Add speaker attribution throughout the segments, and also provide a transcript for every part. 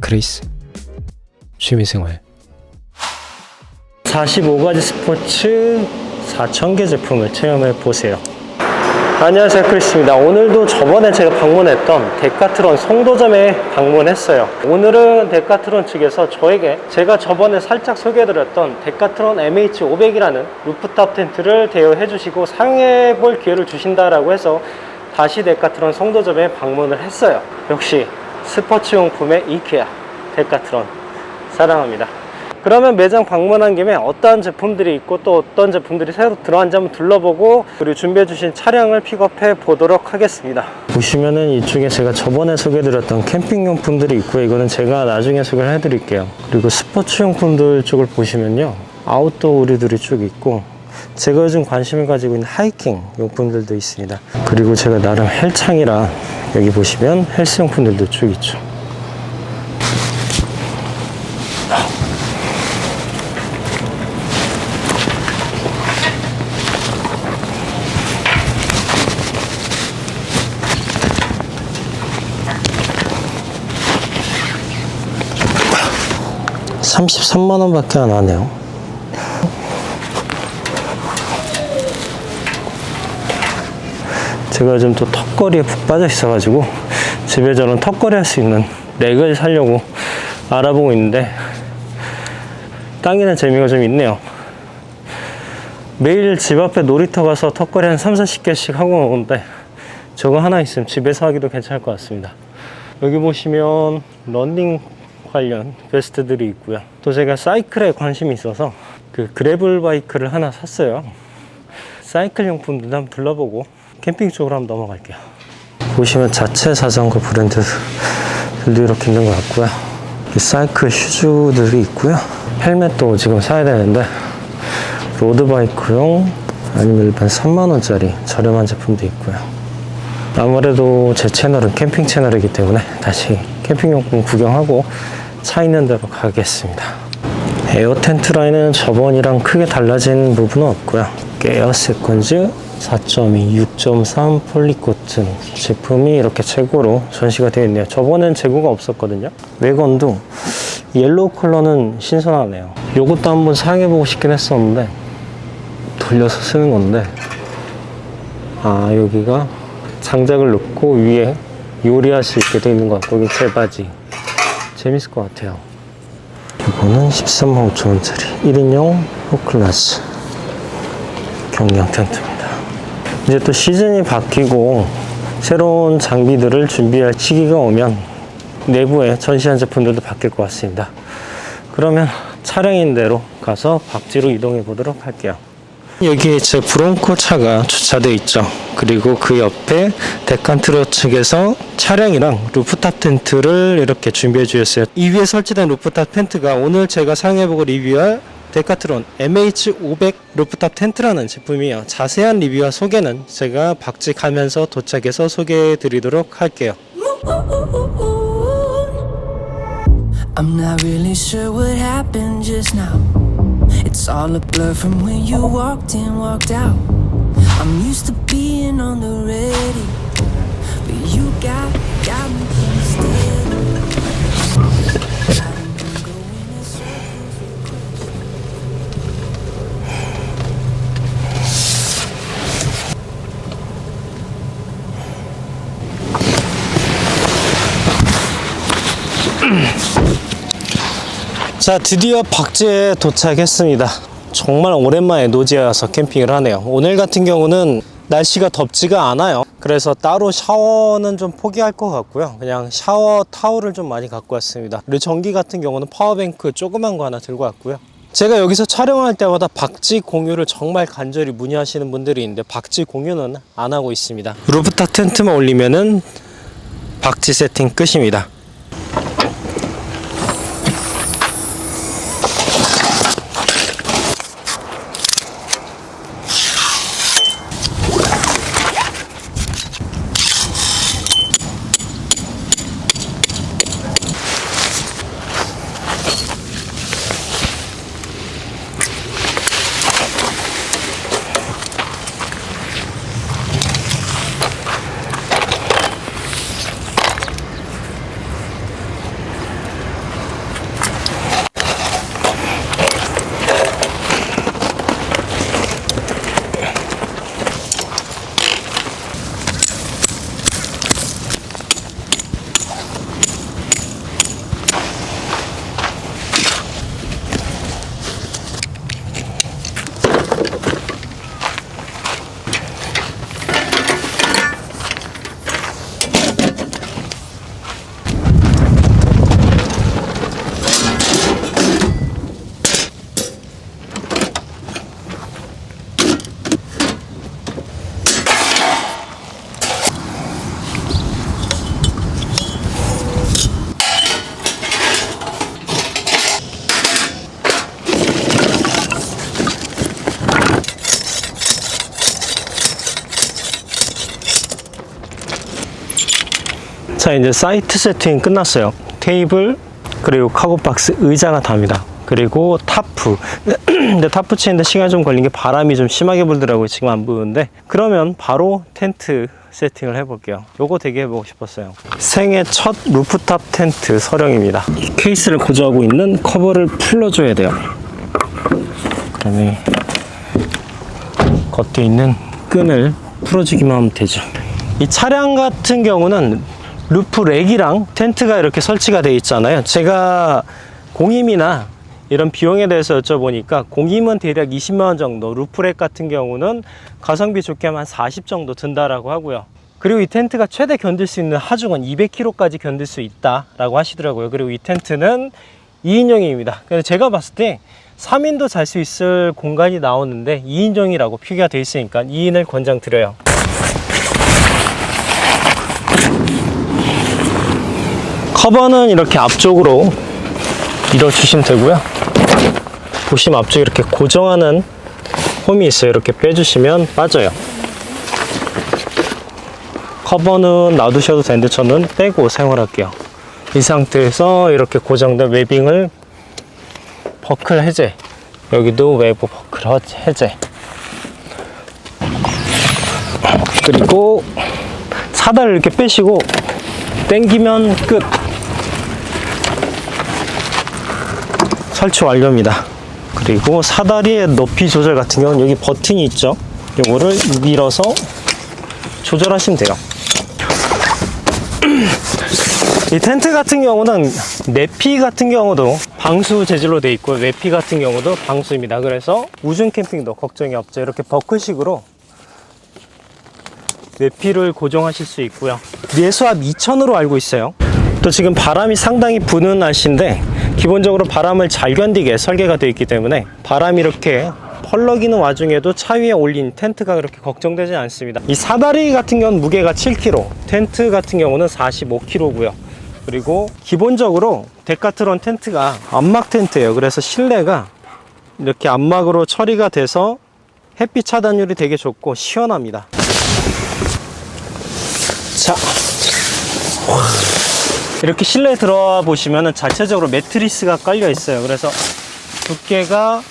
Speaker 1: 크리스 취미생활. 45가지 스포츠 4,000개 제품을 체험해 보세요. 안녕하세요 크리스입니다. 오늘도 저번에 제가 방문했던 데카트론 송도점에 방문했어요. 오늘은 데카트론 측에서 저에게 제가 저번에 살짝 소개해드렸던 데카트론 MH500이라는 루프탑 텐트를 대여해 주시고 사용해 볼 기회를 주신다라고 해서 다시 데카트론 송도점에 방문을 했어요. 역시 스포츠용품의 이케아 데카트론 사랑합니다. 그러면 매장 방문한 김에 어떠한 제품들이 있고 또 어떤 제품들이 새로 들어왔는지 한번 둘러보고 그리고 준비해 주신 차량을 픽업해 보도록 하겠습니다. 보시면은 이쪽에 제가 저번에 소개해 드렸던 캠핑용품들이 있고요 이거는 제가 나중에 소개를 해 드릴게요. 그리고 스포츠용품들 쪽을 보시면요. 아웃도어 우리들이 쭉 있고 제가 요즘 관심을 가지고 있는 하이킹 용품들도 있습니다. 그리고 제가 나름 헬창이라 여기 보시면 헬스용품들도 쭉 있죠 (33만 원 밖에 안 하네요) 제가 요즘 또 턱걸이에 푹 빠져 있어 가지고 집에 저는 턱걸이 할 수 있는 렉을 사려고 알아보고 있는데 당기는 재미가 좀 있네요. 매일 집 앞에 놀이터 가서 턱걸이 한 3, 40개씩 하고 오는데 저거 하나 있으면 집에서 하기도 괜찮을 것 같습니다. 여기 보시면 런닝 관련 베스트들이 있고요. 또 제가 사이클에 관심이 있어서 그 그래블 바이크를 하나 샀어요. 사이클 용품들도 한번 둘러보고 캠핑 쪽으로 한번 넘어갈게요. 보시면 자체 자전거 브랜드들도 이렇게 있는 것 같고요. 이 사이클 슈즈들이 있고요. 헬멧도 지금 사야 되는데 로드바이크용 아니면 일반 3만원짜리 저렴한 제품도 있고요. 아무래도 제 채널은 캠핑 채널이기 때문에 다시 캠핑용품 구경하고 차 있는 데로 가겠습니다. 에어 텐트 라인은 저번이랑 크게 달라진 부분은 없고요. 에어 세컨즈 4.2, 6.3 폴리코튼 제품이 이렇게 재고로 전시가 되어 있네요. 저번엔 재고가 없었거든요. 외건도 옐로우 컬러는 신선하네요. 요것도 한번 사용해보고 싶긴 했었는데 돌려서 쓰는 건데 아 여기가 장작을 넣고 위에 요리할 수 있게 되어 있는 것 같고 여기 제 바지 재밌을 것 같아요. 이거는 13만 5천 원짜리 1인용 호클라스 경량 텐트입니다. 이제 또 시즌이 바뀌고 새로운 장비들을 준비할 시기가 오면 내부에 전시한 제품들도 바뀔 것 같습니다. 그러면 차량인 대로 가서 박지로 이동해 보도록 할게요. 여기에 제 브론코 차가 주차되어 있죠. 그리고 그 옆에 데칸트로 측에서 차량이랑 루프탑 텐트를 이렇게 준비해 주셨어요. 이 위에 설치된 루프탑 텐트가 오늘 제가 사용해보고 리뷰할 데카트론 MH500 루프탑 텐트라는 제품이에요. 자세한 리뷰와 소개는 제가 박지 가면서 도착해서 소개해 드리도록 할게요.
Speaker 2: I'm not really sure what happened just now. It's all a blur from when you walked in, walked out. I'm used to being on the ready, but you got got me instead.
Speaker 1: 자, 드디어 박지에 도착했습니다. 정말 오랜만에 노지에 와서 캠핑을 하네요. 오늘 같은 경우는 날씨가 덥지가 않아요. 그래서 따로 샤워는 좀 포기할 것 같고요. 그냥 샤워 타올을 좀 많이 갖고 왔습니다. 그리고 전기 같은 경우는 파워뱅크 조그만 거 하나 들고 왔고요. 제가 여기서 촬영할 때마다 박지 공유를 정말 간절히 문의하시는 분들이 있는데 박지 공유는 안 하고 있습니다. 루프탑 텐트만 올리면은 박지 세팅 끝입니다. 자 이제 사이트 세팅 끝났어요. 테이블 그리고 카고박스 의자가 답니다. 그리고 타프. 근데 타프 치는데 시간이 좀 걸린 게 바람이 좀 심하게 불더라고요 지금 안 부는데. 그러면 바로 텐트 세팅을 해볼게요. 요거 되게 해보고 싶었어요. 생애 첫 루프탑 텐트 서령입니다. 이 케이스를 고정하고 있는 커버를 풀어줘야 돼요. 그 다음에 겉에 있는 끈을 풀어주기만 하면 되죠. 이 차량 같은 경우는 루프 렉이랑 텐트가 이렇게 설치가 되어 있잖아요. 제가 공임이나 이런 비용에 대해서 여쭤보니까 공임은 대략 20만 원 정도, 루프렉 같은 경우는 가성비 좋게 하면 한 40 정도 든다라고 하고요. 그리고 이 텐트가 최대 견딜 수 있는 하중은 200kg까지 견딜 수 있다라고 하시더라고요. 그리고 이 텐트는 2인용입니다. 근데 제가 봤을 때 3인도 잘 수 있을 공간이 나오는데 2인용이라고 표기가 되어 있으니까 2인을 권장드려요. 커버는 이렇게 앞쪽으로 밀어주시면 되고요. 보시면 앞쪽에 이렇게 고정하는 홈이 있어요. 이렇게 빼주시면 빠져요. 커버는 놔두셔도 되는데 저는 빼고 사용할게요. 이 상태에서 이렇게 고정된 웨빙을 버클 해제 여기도 외부 버클 허- 해제 그리고 사다를 이렇게 빼시고 당기면 끝 설치 완료입니다 그리고 사다리의 높이 조절 같은 경우는 여기 버튼이 있죠 요거를 밀어서 조절하시면 돼요 이 텐트 같은 경우는 내피 같은 경우도 방수 재질로 돼 있고 내피 같은 경우도 방수입니다. 그래서 우중 캠핑도 걱정이 없죠. 이렇게 버클식으로 내피를 고정하실 수 있고요. 내수압 2000으로 알고 있어요. 또 지금 바람이 상당히 부는 날씨인데 기본적으로 바람을 잘 견디게 설계가 되어 있기 때문에 바람이 이렇게 펄럭이는 와중에도 차 위에 올린 텐트가 그렇게 걱정되지 않습니다. 이 사다리 같은 경우는 무게가 7kg, 텐트 같은 경우는 45kg고요. 그리고 기본적으로 데카트론 텐트가 암막 텐트예요. 그래서 실내가 이렇게 암막으로 처리가 돼서 햇빛 차단율이 되게 좋고 시원합니다. 자, 이렇게 실내에 들어와 보시면 자체적으로 매트리스가 깔려 있어요. 그래서 두께가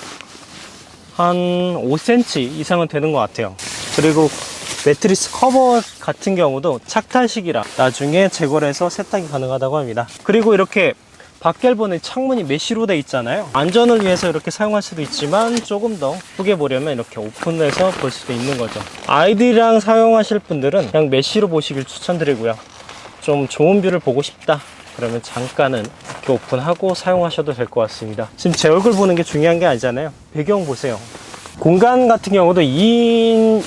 Speaker 1: 한 5cm 이상은 되는 것 같아요. 그리고 매트리스 커버 같은 경우도 착탈식이라 나중에 재고를 해서 세탁이 가능하다고 합니다. 그리고 이렇게 밖엘본의 창문이 메쉬로 돼 있잖아요. 안전을 위해서 이렇게 사용할 수도 있지만 조금 더 크게 보려면 이렇게 오픈해서 볼 수도 있는 거죠. 아이들이랑 사용하실 분들은 그냥 메쉬로 보시길 추천드리고요. 좀 좋은 뷰를 보고 싶다. 그러면 잠깐은 이렇게 오픈하고 사용하셔도 될 것 같습니다. 지금 제 얼굴 보는 게 중요한 게 아니잖아요. 배경 보세요. 공간 같은 경우도 2인,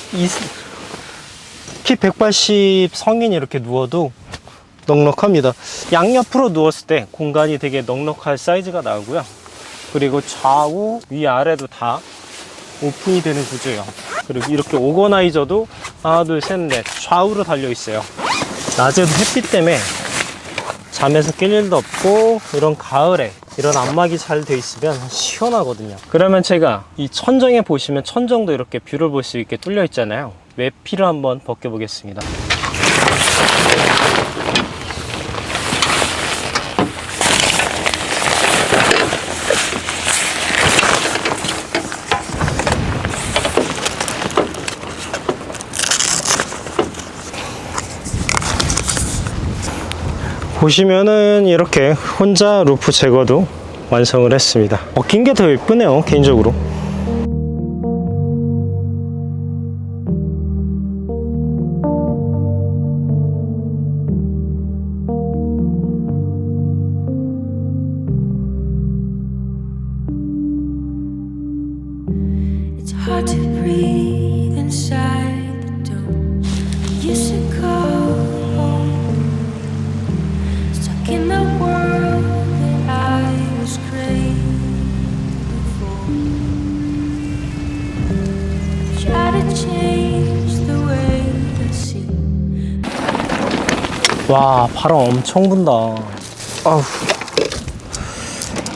Speaker 1: 키180 성인이 이렇게 누워도 넉넉합니다. 양옆으로 누웠을 때 공간이 되게 넉넉할 사이즈가 나오고요. 그리고 좌우, 위아래도 다 오픈이 되는 구조예요. 그리고 이렇게 오거나이저도 하나, 둘, 셋, 넷 좌우로 달려 있어요. 낮에도 햇빛 때문에 잠에서 깰 일도 없고 이런 가을에 이런 안막이 잘 돼 있으면 시원하거든요. 그러면 제가 이 천정에 보시면 천정도 이렇게 뷰를 볼 수 있게 뚫려 있잖아요. 외피를 한번 벗겨 보겠습니다. 보시면은 이렇게 혼자 루프 제거도 완성을 했습니다. 벗긴 게 더 예쁘네요, 개인적으로. 와 바람 엄청 분다. 아우.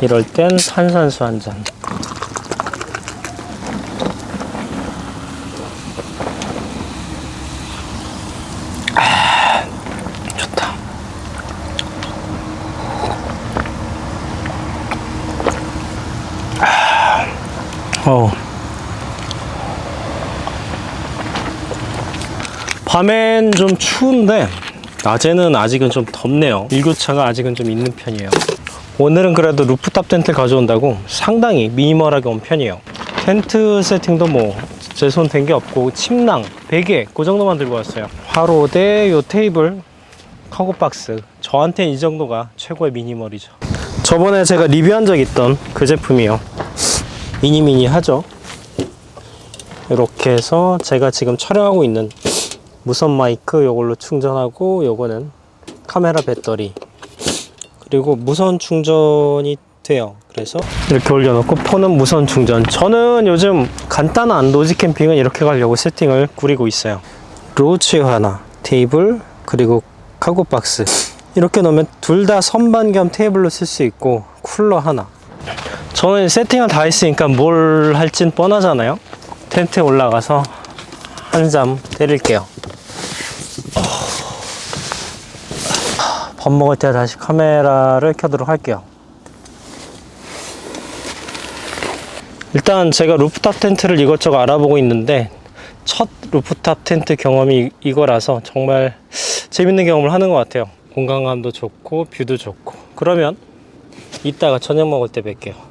Speaker 1: 이럴 땐 탄산수 한잔. 아, 좋다. 아, 밤엔 좀 추운데 낮에는 아직은 좀 덥네요. 일교차가 아직은 좀 있는 편이에요. 오늘은 그래도 루프탑 텐트 가져온다고 상당히 미니멀하게 온 편이에요. 텐트 세팅도 뭐 제손댄게 없고 침낭, 베개 그 정도만 들고 왔어요. 화로대, 요 테이블, 카고박스 저한테는 이 정도가 최고의 미니멀이죠. 저번에 제가 리뷰한 적 있던 그 제품이요. 미니미니 하죠. 이렇게 해서 제가 지금 촬영하고 있는 무선 마이크 요걸로 충전하고 요거는 카메라 배터리 그리고 무선 충전이 돼요. 그래서 이렇게 올려놓고 폰은 무선 충전. 저는 요즘 간단한 노지 캠핑은 이렇게 가려고 세팅을 꾸리고 있어요. 로치 하나, 테이블 그리고 카고 박스 이렇게 놓으면 둘 다 선반 겸 테이블로 쓸 수 있고 쿨러 하나. 저는 세팅을 다 했으니까 뭘 할진 뻔하잖아요. 텐트에 올라가서 한 잠 때릴게요. 밥 먹을 때 다시 카메라를 켜도록 할게요. 일단 제가 루프탑 텐트를 이것저것 알아보고 있는데 첫 루프탑 텐트 경험이 이거라서 정말 재밌는 경험을 하는 것 같아요. 공간감도 좋고 뷰도 좋고 그러면 이따가 저녁 먹을 때 뵐게요.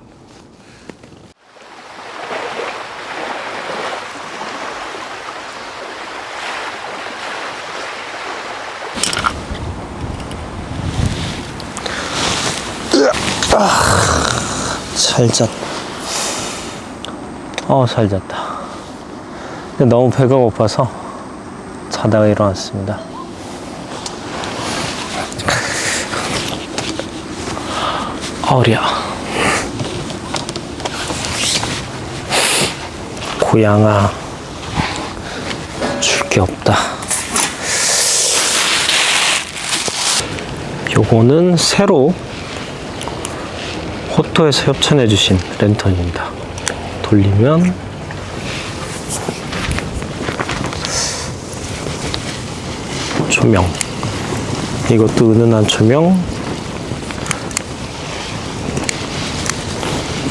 Speaker 1: 잘 잤. 어, 잘 잤다. 근데 너무 배가 고파서 자다가 일어났습니다. 허리야. 고양아, 줄 게 없다. 요거는 새로 호토에서 협찬해주신 랜턴입니다. 돌리면 조명. 이것도 은은한 조명.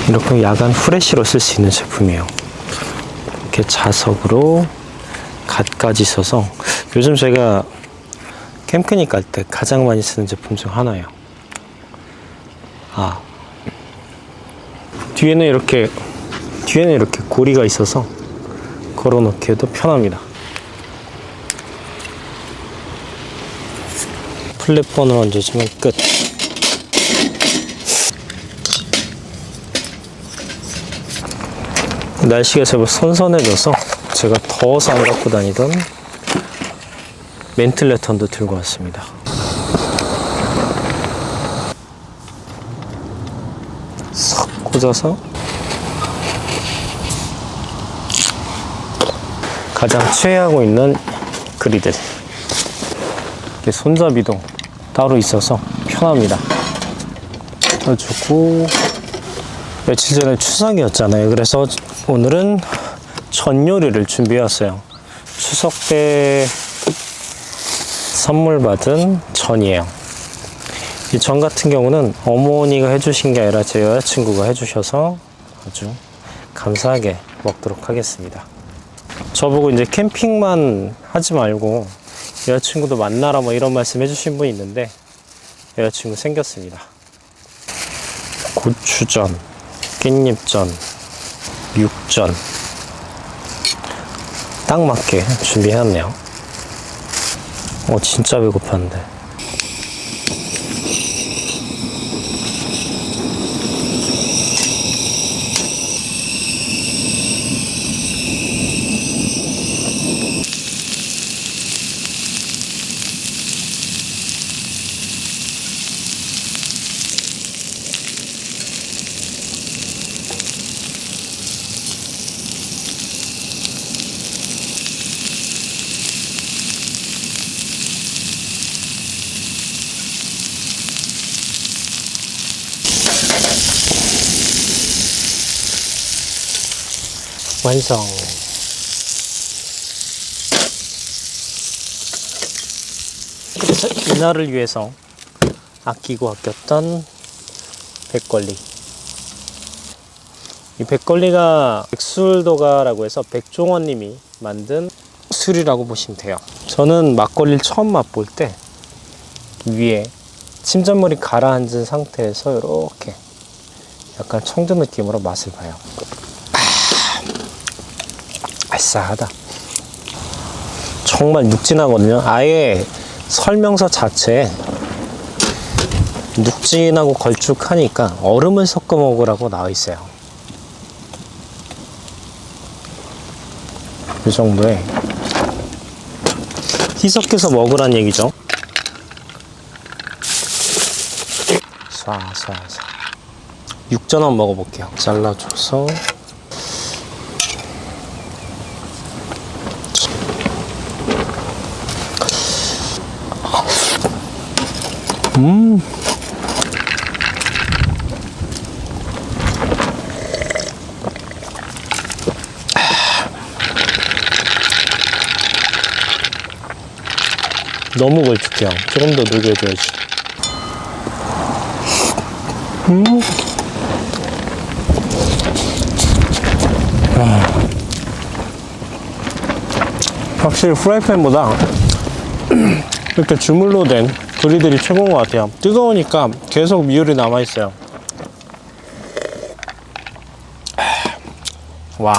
Speaker 1: 이렇게 야간 후레쉬로 쓸 수 있는 제품이에요. 이렇게 자석으로 갓까지 써서 요즘 제가 캠크닉 갈 때 가장 많이 쓰는 제품 중 하나예요. 아, 뒤에는 이렇게 뒤에는 이렇게 고리가 있어서 걸어 놓기에도 편합니다. 플랫폰을 얹어주면 끝. 날씨가 제법 선선해져서 제가 더워서 안 갖고 다니던 멘틀레턴도 들고 왔습니다. 꽂아서 가장 최애하고 있는 그리들. 이렇게 손잡이도 따로 있어서 편합니다. 해주고 며칠 전에 추석이었잖아요. 그래서 오늘은 전 요리를 준비해 왔어요. 추석 때 선물 받은 전이에요 이 전 같은 경우는 어머니가 해주신 게 아니라 제 여자친구가 해주셔서 아주 감사하게 먹도록 하겠습니다. 저보고 이제 캠핑만 하지 말고 여자친구도 만나라 뭐 이런 말씀 해주신 분이 있는데 여자친구 생겼습니다. 고추전, 깻잎전, 육전 딱 맞게 준비해놨네요. 어 진짜 배고팠는데. 완성. 이날을 위해서 아끼고 아꼈던 백걸리. 이 백걸리가 백술도가라고 해서 백종원님이 만든 술이라고 보시면 돼요. 저는 막걸리를 처음 맛볼 때 위에 침전물이 가라앉은 상태에서 이렇게 약간 청주 느낌으로 맛을 봐요. 아, 알싸하다. 정말 눅진하거든요. 아예 설명서 자체에 눅진하고 걸쭉하니까 얼음을 섞어 먹으라고 나와 있어요. 이 정도에 희석해서 먹으란 얘기죠. 쏴쏴쏴 육전 한번 먹어볼게요. 잘라줘서 음. 너무 걸쭉해요. 조금 더 녹여줘야지. 음. 아. 확실히 프라이팬보다 이렇게 주물로 된 그리들이 최고인 것 같아요. 뜨거우니까 계속 미율이 남아있어요. 와.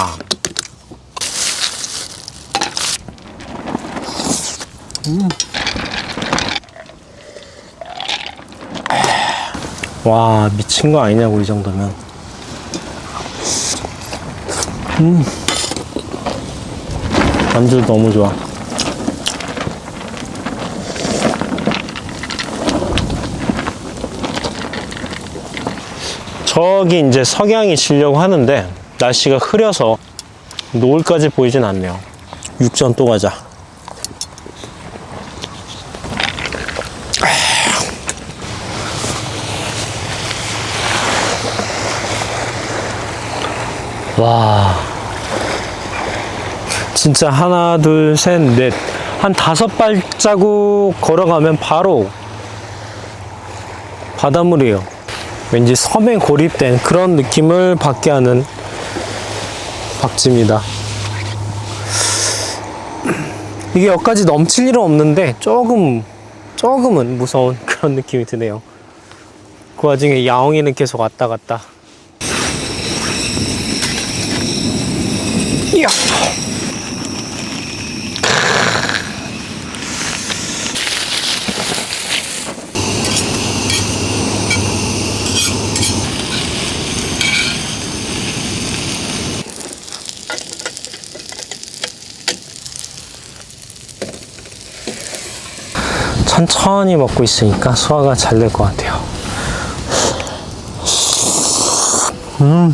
Speaker 1: 와 미친 거 아니냐고 이 정도면 음 안주 너무 좋아 저기 이제 석양이 지려고 하는데 날씨가 흐려서 노을까지 보이진 않네요 육전 또 가자 와. 진짜 하나, 둘, 셋, 넷. 한 다섯 발자국 걸어가면 바로 바닷물이에요. 왠지 섬에 고립된 그런 느낌을 받게 하는 박지입니다. 이게 여기까지 넘칠 일은 없는데 조금, 조금은 무서운 그런 느낌이 드네요. 그 와중에 야옹이는 계속 왔다 갔다. 이야. 천천히 먹고 있으니까 소화가 잘 될 것 같아요. 궁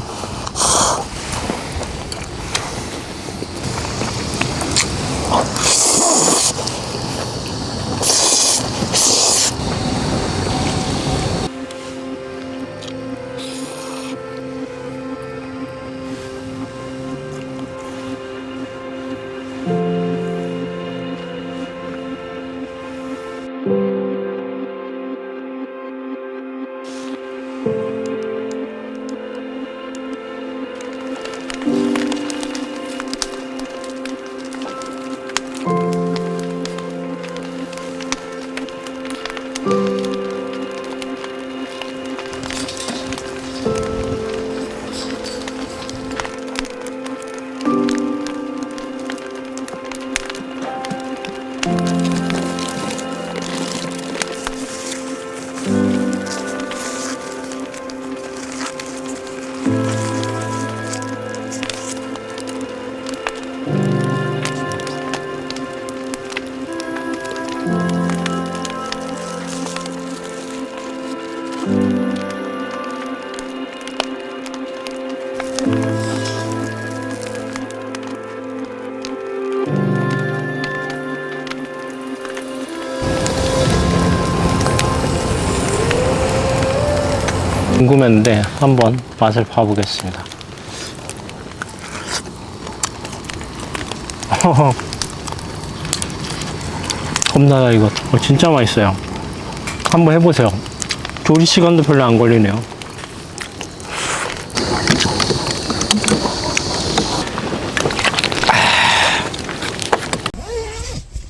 Speaker 1: 꺼냈는데 한번 맛을 봐보겠습니다. 겁나다 이거. 어, 진짜 맛있어요. 한번 해보세요. 조리 시간도 별로 안 걸리네요.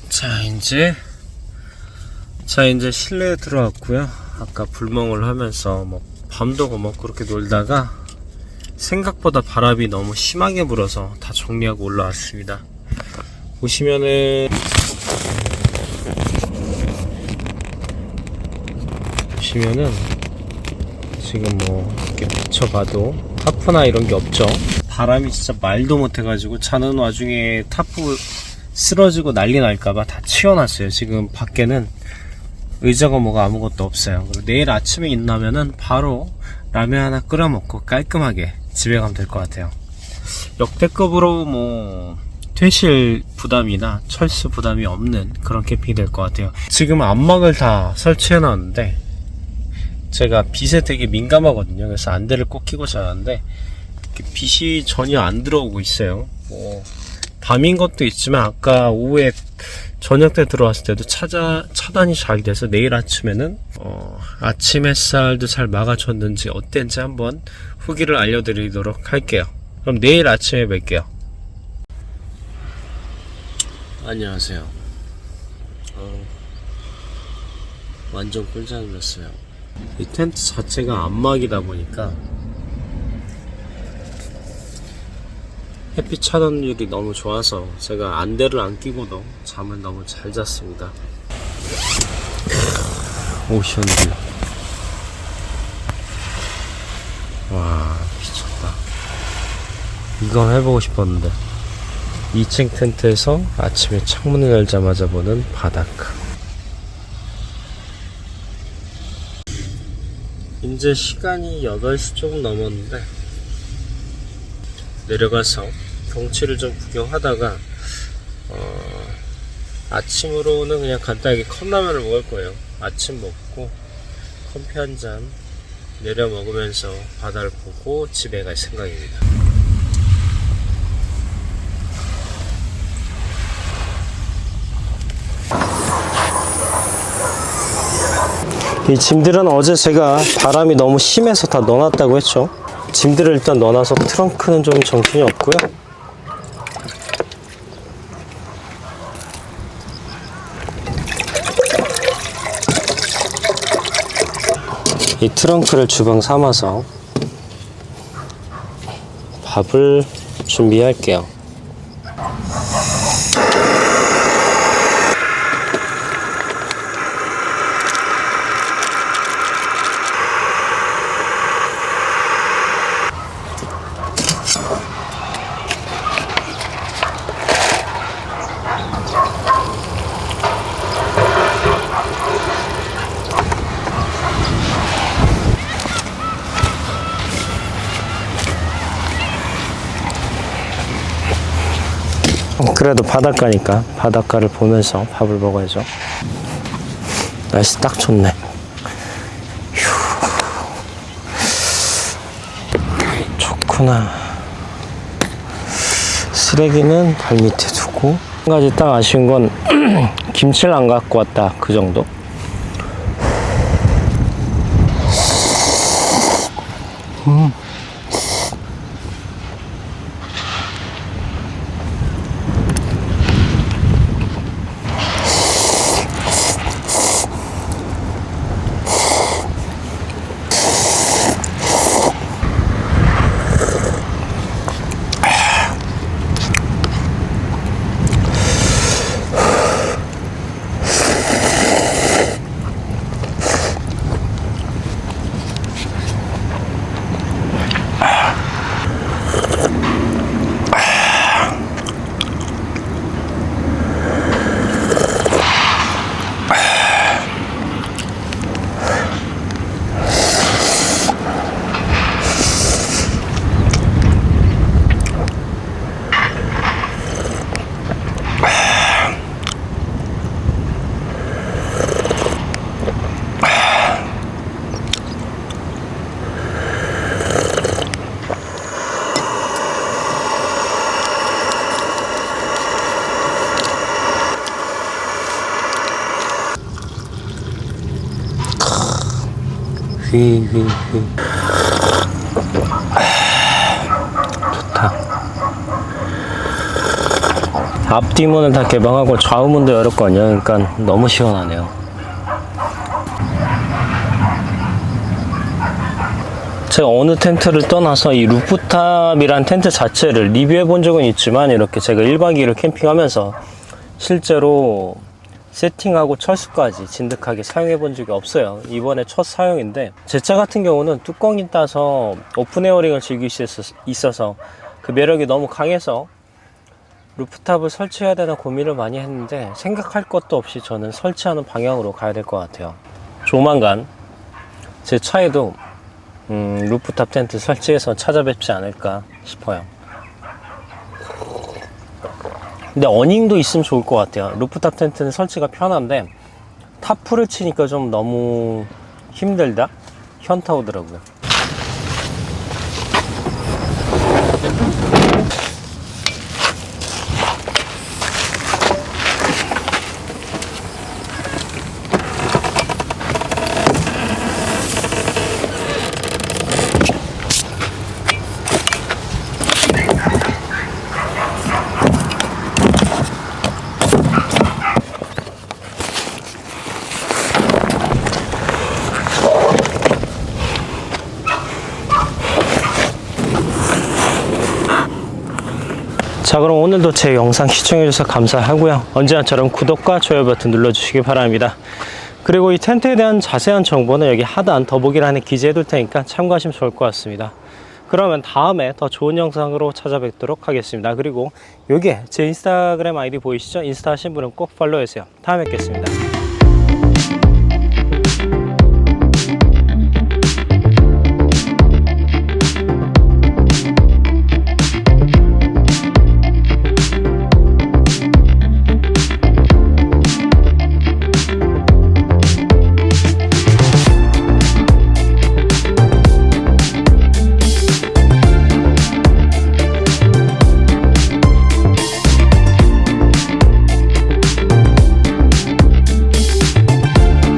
Speaker 1: 자 이제 자 이제 실내에 들어왔고요. 아까 불멍을 하면서 뭐 밤도 뭐 그렇게 놀다가 생각보다 바람이 너무 심하게 불어서 다 정리하고 올라왔습니다. 보시면은 보시면은 지금 뭐 이렇게 비춰봐도 타프나 이런 게 없죠? 바람이 진짜 말도 못해가지고 자는 와중에 타프 쓰러지고 난리 날까봐 다 치워놨어요. 지금 밖에는 의자가 뭐가 아무것도 없어요. 그리고 내일 아침에 일어나면은 바로 라면 하나 끓여 먹고 깔끔하게 집에 가면 될 것 같아요. 역대급으로 뭐 퇴실 부담이나 철수 부담이 없는 그런 캠핑이 될 것 같아요. 지금 안막을 다 설치해 놨는데 제가 빛에 되게 민감하거든요. 그래서 안대를 꼭 끼고 자는데 빛이 전혀 안 들어오고 있어요. 뭐 밤인 것도 있지만 아까 오후에 저녁 때 들어왔을 때도 차자, 차단이 잘 돼서 내일 아침에는 어, 아침 햇살도 잘 막아줬는지 어땠는지 한번 후기를 알려드리도록 할게요. 그럼 내일 아침에 뵐게요. 안녕하세요. 어, 완전 꿀잠이었어요. 이 텐트 자체가 안막이다 보니까 햇빛 차단율이 너무 좋아서 제가 안대를 안 끼고도 잠을 너무 잘 잤습니다. 오션뷰. 와, 미쳤다. 이건 해보고 싶었는데. 2층 텐트에서 아침에 창문을 열자마자 보는 바닷가. 이제 시간이 8시 조금 넘었는데, 내려가서 경치를 좀 구경하다가 어, 아침으로는 그냥 간단하게 컵라면을 먹을 거예요. 아침 먹고 커피 한 잔 내려 먹으면서 바다를 보고 집에 갈 생각입니다. 이 짐들은 어제 제가 바람이 너무 심해서 다 넣어놨다고 했죠. 짐들을 일단 넣어놔서 트렁크는 좀 정신이 없고요. 이 트렁크를 주방 삼아서 밥을 준비할게요. 그래도 바닷가니까 바닷가를 보면서 밥을 먹어야죠. 날씨 딱 좋네. 휴. 좋구나. 쓰레기는 발 밑에 두고 한 가지 딱 아쉬운 건 김치를 안 갖고 왔다 그 정도. 휘, 휘, 휘. 좋다. 앞뒤문을 다 개방하고 좌우문도 열었거든요. 그러니까 너무 시원하네요. 제가 어느 텐트를 떠나서 이 루프탑이란 텐트 자체를 리뷰해 본 적은 있지만 이렇게 제가 1박 2일을 캠핑하면서 실제로 세팅하고 철수까지 진득하게 사용해 본 적이 없어요. 이번에 첫 사용인데 제 차 같은 경우는 뚜껑이 따서 오픈 에어링을 즐길 수 있어서- 그 매력이 너무 강해서 루프탑을 설치해야 되나 고민을 많이 했는데 생각할 것도 없이 저는 설치하는 방향으로 가야 될 것 같아요. 조만간 제 차에도 음, 루프탑 텐트 설치해서 찾아뵙지 않을까 싶어요. 근데 어닝도 있으면 좋을 것 같아요. 루프탑 텐트는 설치가 편한데 타프를 치니까 좀 너무 힘들다? 현타 오더라고요. 자 그럼 오늘도 제 영상 시청해주셔서 감사하고요. 언제나처럼 구독과 좋아요 버튼 눌러주시기 바랍니다. 그리고 이 텐트에 대한 자세한 정보는 여기 하단 더보기란에 기재해 둘 테니까 참고하시면 좋을 것 같습니다. 그러면 다음에 더 좋은 영상으로 찾아뵙도록 하겠습니다. 그리고 여기에 제 인스타그램 아이디 보이시죠? 인스타 하신 분은 꼭 팔로우해주세요. 다음에 뵙겠습니다